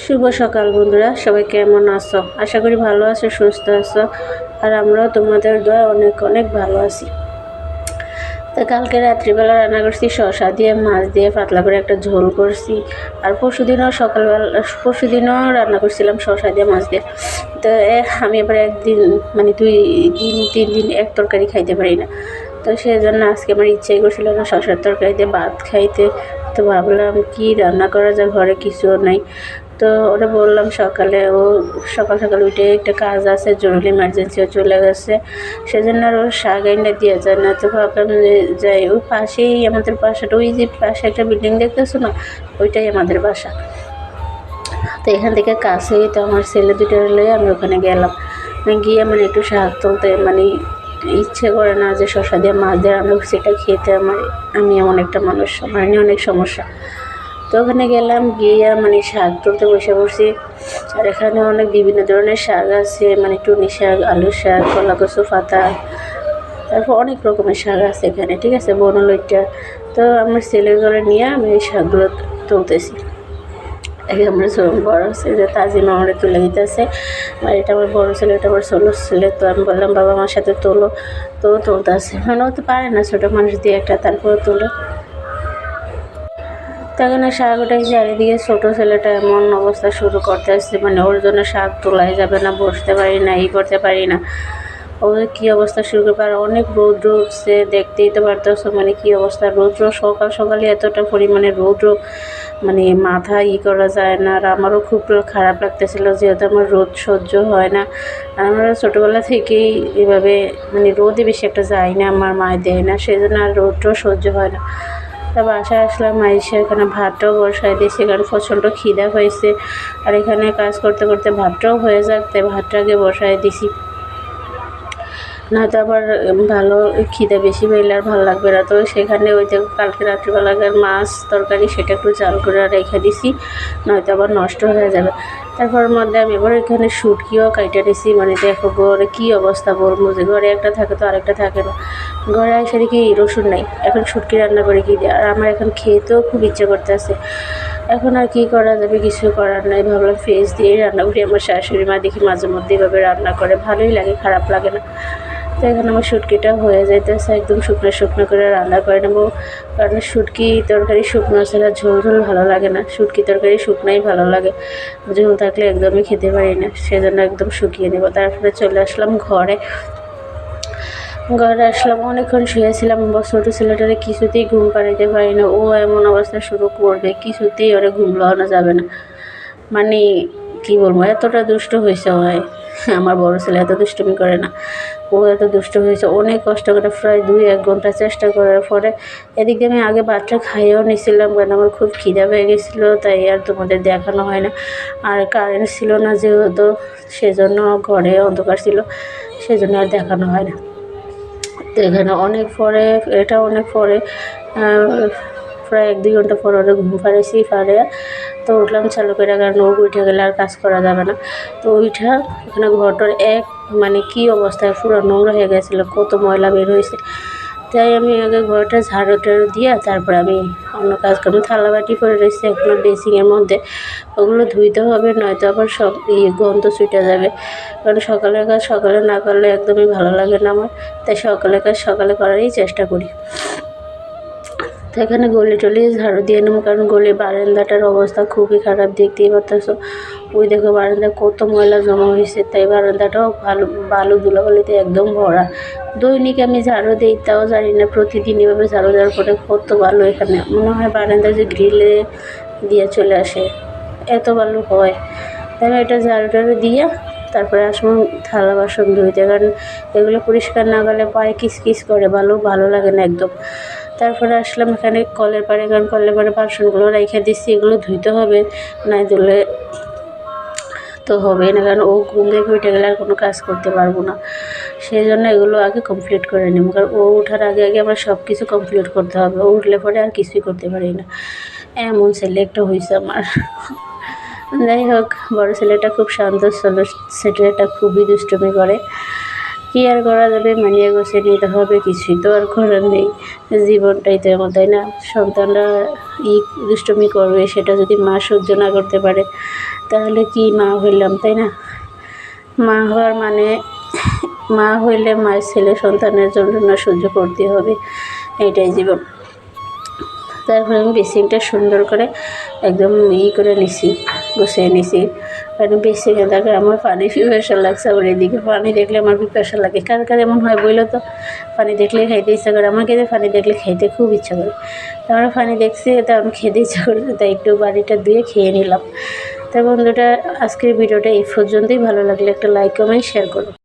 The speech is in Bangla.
শুভ সকাল বন্ধুরা, সবাই কেমন আছো? আশা করি ভালো আছো, সুস্থ আছো, আর আমরাও তোমাদের দোয়া অনেক অনেক ভালো আছি। তা কালকে রাত্রিবেলা রান্না করছি, শসা দিয়ে, মাছ দিয়ে, পাতলা করে একটা ঝোল করছি, আর পরশুদিনও সকালবেলা, পরশুদিনও রান্না করছিলাম শশা দিয়ে, মাছ দিয়ে। তো আমি এবার একদিন মানে দুই দিন, তিন দিন এক তরকারি খাইতে পারি না। তো সেই জন্য আজকে আমার ইচ্ছাই করছিল না শশার তরকারিতে ভাত খাইতে। তো ভাবলাম কি রান্না করা যায়, ঘরে কিছুও নাই। তো ওরা বললাম সকালে, ও সকাল সকাল উঠে একটা কাজ আছে, জরুরি ইমার্জেন্সিও চলে গেছে। সেজন্য আর ওর শাক এনে দিয়ে যায় না। তো ভাবলাম যে যাই ওই পাশেই আমাদের বাসাটা, ওই যে পাশে একটা বিল্ডিং দেখতেছো না? ওইটাই আমাদের বাসা। তো এখান থেকে কাছেই তো আমার ছেলে দুটো লয়ে আমি ওখানে গেলাম। গিয়ে মানে একটু শাক তুলতে মানে ইচ্ছে করে না যে শশা দিয়ে মাছ দিয়ে রান্না সেটা খেতে আমার, আমি এমন একটা মানুষ, আমার নিয়ে অনেক সমস্যা। তো ওখানে গেলাম, গিয়ে মানে শাক তুলতে বসে পড়ছি। আর এখানে অনেক বিভিন্ন ধরনের শাক আছে মানে টুনি শাক, আলু শাক কলা কচু পাতা, তারপর অনেক রকমের শাক আছে এখানে, ঠিক আছে, বনলইটা। তো আমরা ছেলে করে নিয়ে আমি এই শাকগুলো তুলতেছি। একে আমার বড় ছেলে তাজিমা আমার তুলে দিতেছে। আর এটা আমার বড় ছেলে, এটা আমার ষোলো ছেলে, তো আমি বললাম, বাবা, আমার সাথে তোলো। তো তুলতেছে। মানে ও তো পারে না, ছোটো মানুষ দিয়ে একটা, তারপর তোলো। তখন শাক উঠেছে চারিদিকে ছোটো ছেলেটা এমন অবস্থা শুরু করতে আসছে মানে ওর জন্য শাক তোলাই যাবে না, বসতে পারি না, ই করতে পারি না। ওদের কী অবস্থা শুরু করবে? আর অনেক রৌদ্র উঠছে, দেখতেই তো পারতেছো মানে কী অবস্থা? রৌদ্র সকাল সকালে এতটা পরিমাণে রৌদ্র মানে মাথা ই করা যায় না। আর আমারও খুব খারাপ লাগতেছিল, যেহেতু আমার রোদ সহ্য হয় না। আর আমরা ছোটোবেলা থেকেই এভাবে মানে রোদে বেশি একটা যায় না, আমার মায় দেয় না সেই জন্য আর রৌদ্র সহ্য হয় না। তা বাসায় আসলাম এসে এখানে ভাতটাও বসাই দিয়েছি, এখানে প্রচণ্ড খিদা হয়েছে। আর এখানে কাজ করতে করতে ভাতটাও হয়ে যাক, তাই ভাতটাকে বসাই দিছি। নয়তো আবার ভালো খিদে বেশি পেলে আর ভালো লাগবে না। তো সেখানে ওই যে কালকে রাত্রিবেলাকার মাছ তরকারি, সেটা একটু চাল করে রেখে দিছি, নয়তো আবার নষ্ট হয়ে যাবে। তারপর মধ্যে আমি এবার এখানে শুটকিও কাইটা নিছি মানে দেখো ঘরে কী অবস্থা বলব যে ঘরে একটা থাকে তো আরেকটা থাকে না। ঘরে আসে দেখি রসুন নাই, এখন শুটকি রান্না করে কি আর আমার এখন খেতেও খুব ইচ্ছে করতে আছে এখন আর কী করা যাবে কিছু করার নাই, ভাবলাম ফেস দিয়ে রান্না করি। আমার শাশুড়ি মা দেখি মাঝে মধ্যে এভাবে রান্না করে, ভালোই লাগে, খারাপ লাগে না। তো এখানে আমার শুটকিটা হয়ে যাইতেছে, একদম শুকনো শুকনো করে রান্না করে নেব। কারণ শুটকি তরকারি শুকনো ছাড়া ঝোল ঝোল ভালো লাগে না। শুটকি তরকারি শুকনোই ভালো লাগে। ঝোল থাকলে একদমই খেতে পারি না, সেজন্য একদম শুকিয়ে নেব। তারপরে চলে আসলাম ঘরে। ঘরে আসলাম, অনেকক্ষণ শুয়েছিলাম। ছোটো ছেলেটারে কিছুতেই ঘুম পাড়াইতে পারি না। ও এমন অবস্থা শুরু করবে, কিছুতেই ওরা ঘুম লাগানো যাবে না। মানে কী বলব? এতটা দুষ্ট হয়েছে হয় আমার বড় ছেলে এত দুষ্টুমি করে না। ও এত দুষ্ট হয়েছে। অনেক কষ্ট করে প্রায় দুই, এক ঘণ্টা চেষ্টা করার পরে এদিক আমি আগে বাচ্চা খাইয়েও নিয়েছিলাম কারণ আমার খুব খিদা পেয়ে গেছিল, তাই আর তোমাদের দেখানো হয় না। আর কারেন্ট ছিল না যেহেতু, সেজন্য ঘরে অন্ধকার ছিল, সেজন্য আর দেখানো হয় না। তো এখানে অনেক পরে, এটা অনেক পরে প্রায় এক দুই ঘণ্টা পর ওরা ঘুম পাড়াইছি পাড়ে তো উঠলাম, চালু করে কারণ ও উঠে গেলে আর কাজ করা যাবে না। তো ওইটা এখানে ঘরটার এক মানে কি অবস্থায়, পুরো নোংরা হয়ে গেছিল, কত ময়লা বের হয়েছে। তাই আমি আগে ঘরটা ঝাড়ু টাড়ু দিয়ে তারপর আমি অন্য কাজ করব থালা বাটি করে রয়েছে, এখনও বেসিংয়ের মধ্যে। ওগুলো ধুইতে হবে, নয়তো আবার সব ইয়ে গন্ধ ছুটে যাবে। কারণ সকালের কাজ সকালে না করলে একদমই ভালো লাগে না আমার। তাই সকালের কাজ সকালে করারই চেষ্টা করি। তো এখানে গলি টলি ঝাড়ু দিয়ে নেব, কারণ গলি বারান্দাটার অবস্থা খুবই খারাপ, দেখতেই পারতেছো। ওই দেখো বারান্দায় কত ময়লা জমা হয়েছে, তাই বারান্দাটাও ভালো, বালু ধুলাবালিতে একদম ভরা। দৈনিক আমি ঝাড়ু দিই, তাও জানি না, প্রতিদিন এভাবে ঝাড়ু দেওয়ার পরে কত ভালো এখানে। মনে হয় বারান্দায় যে গ্রিলে দিয়ে চলে আসে, এত ভালো হয়। তাই এটা ঝাড়ু টাড়ু দিয়ে তারপরে আসব থালা বাসন ধুইতে, কারণ এগুলো পরিষ্কার না গেলে পায়ে কিস কিস করে ভালো ভালো লাগে না একদম। তারপরে আসলাম এখানে কলের পাড়ে, কারণ কলের পাড়ে বাসনগুলো রেখে দিচ্ছি এগুলো ধুইতে হবে, নাই ধুলে তো হবে না, কারণ ও ঘুম থেকে উঠে গেলে আর কোনো কাজ করতে পারব না। সেই জন্য এগুলো আগে কমপ্লিট করে নেব, কারণ ও ওঠার আগে আগে আমার সব কিছু কমপ্লিট করতে হবে। ও উঠলে পরে আর কিছুই করতে পারি না। এমন ছেলে একটা হয়েছে আমার। যাই হোক, বড়ো ছেলেটা খুব শান্ত ছেলেটা খুবই দুষ্টুমি করে। কী আর করা যাবে? মানিয়ে গুছিয়ে নিতে হবে কিছুই তো আর করার নেই। জীবনটাই তো এমন, তাই না? সন্তানরা ই দুষ্টমি করবে, সেটা যদি মা সহ্য না করতে পারে, তাহলে কি মা হইলাম, তাই না? মা হওয়ার মানে মা হইলে মায়ের ছেলে সন্তানের যন্ত্রণা সহ্য করতে হবে, এটাই জীবন। তারপরে আমি বেসিনটা সুন্দর করে একদম ই করে নিছি। গুছিয়ে নিছি। কারণ বেশি গেলে আমার পানি পিপাসা লাগছে আবার এদিকে পানি দেখলে আমার পিপাসা লাগে। কার কার এমন হয় বলল তো? পানি দেখলে খাইতে ইচ্ছা করে। আমার কিন্তু পানি দেখলে খাইতে খুব ইচ্ছা করে। তারপরে পানি দেখছি, তা আমি খেতে ইচ্ছা করি তাই একটু বাড়িটা ধুয়ে খেয়ে নিলাম। তা বন্ধুটা আজকের ভিডিওটা এই পর্যন্তই। ভালো লাগলে একটা লাইক কমেন্ট শেয়ার করো।